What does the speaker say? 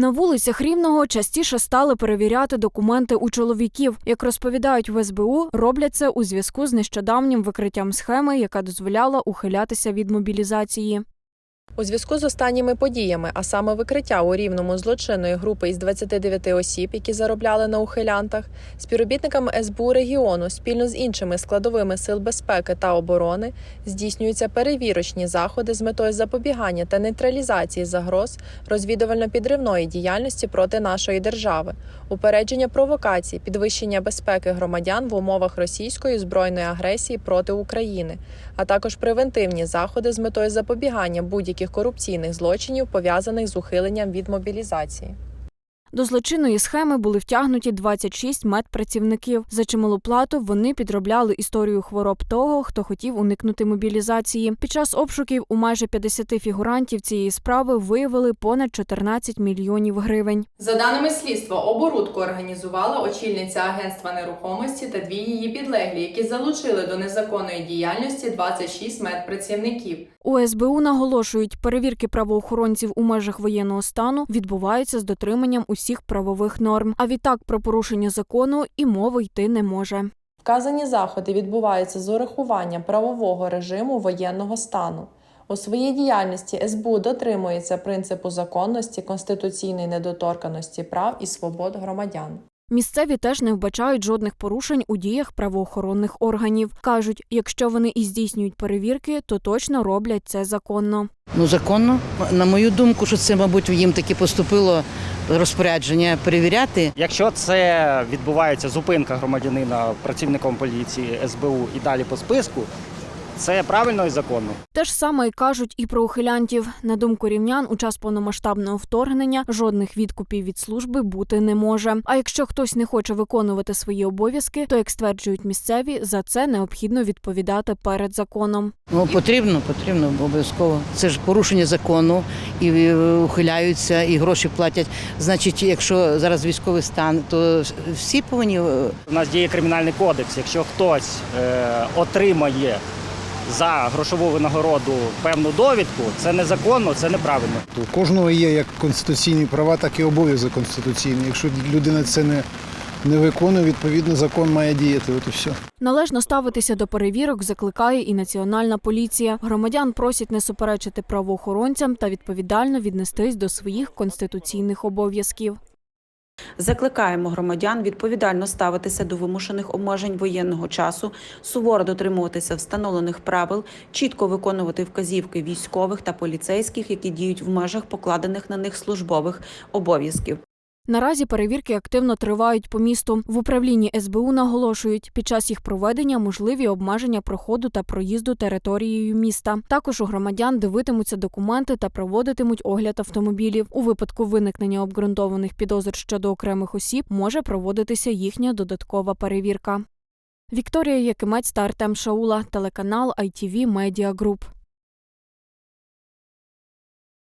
На вулицях Рівного частіше стали перевіряти документи у чоловіків. Як розповідають в СБУ, роблять це у зв'язку з нещодавнім викриттям схеми, яка дозволяла ухилятися від мобілізації. У зв'язку з останніми подіями, а саме викриття у рівному злочинної групи із 29 осіб, які заробляли на ухилянтах, співробітниками СБУ регіону спільно з іншими складовими сил безпеки та оборони здійснюються перевірочні заходи з метою запобігання та нейтралізації загроз розвідувально-підривної діяльності проти нашої держави, упередження провокацій, підвищення безпеки громадян в умовах російської збройної агресії проти України, а також превентивні заходи з метою запобігання будь-яких корупційних злочинів, пов'язаних з ухиленням від мобілізації. До злочинної схеми були втягнуті 26 медпрацівників. За чималу плату вони підробляли історію хвороб того, хто хотів уникнути мобілізації. Під час обшуків у майже 50 фігурантів цієї справи виявили понад 14 мільйонів гривень. За даними слідства, оборудку організувала очільниця агентства нерухомості та дві її підлеглі, які залучили до незаконної діяльності 26 медпрацівників. У СБУ наголошують, перевірки правоохоронців у межах воєнного стану відбуваються з дотриманням усіх правових норм. А відтак про порушення закону і мови йти не може. Вказані заходи відбуваються з урахуванням правового режиму воєнного стану. У своїй діяльності СБУ дотримується принципу законності, конституційної недоторканості прав і свобод громадян. Місцеві теж не вбачають жодних порушень у діях правоохоронних органів. кажуть, якщо вони і здійснюють перевірки, то точно роблять це законно. Ну, законно, на мою думку, що це, мабуть, їм таки поступило розпорядження перевіряти. Якщо це відбувається зупинка громадянина працівником поліції, СБУ і далі по списку, це правильно і законно. Те ж саме й кажуть і про ухилянтів. На думку рівнян, у час повномасштабного вторгнення жодних відкупів від служби бути не може. А якщо хтось не хоче виконувати свої обов'язки, то як стверджують місцеві, за це необхідно відповідати перед законом. Ну, потрібно, потрібно обов'язково. Це ж порушення закону, і е, ухиляються, і гроші платять. Значить, якщо зараз військовий стан, то всі повинні е, У нас діє кримінальний кодекс. Якщо хтось е, отримає за грошову винагороду певну довідку, це незаконно, це неправильно. У кожного є як конституційні права, так і обов'язок конституційний. Якщо людина це не, не виконує, відповідно закон має діяти. От і все. Належно ставитися до перевірок закликає і національна поліція. Громадян просять не суперечити правоохоронцям та відповідально віднестись до своїх конституційних обов'язків. Закликаємо громадян відповідально ставитися до вимушених обмежень воєнного часу, суворо дотримуватися встановлених правил, чітко виконувати вказівки військових та поліцейських, які діють в межах покладених на них службових обов'язків. Наразі перевірки активно тривають по місту. В управлінні СБУ наголошують, під час їх проведення можливі обмеження проходу та проїзду територією міста. Також у громадян дивитимуться документи та проводитимуть огляд автомобілів. У випадку виникнення обґрунтованих підозр щодо окремих осіб може проводитися їхня додаткова перевірка. Вікторія Якимець та Артем Шаула, телеканал ITV Media Group.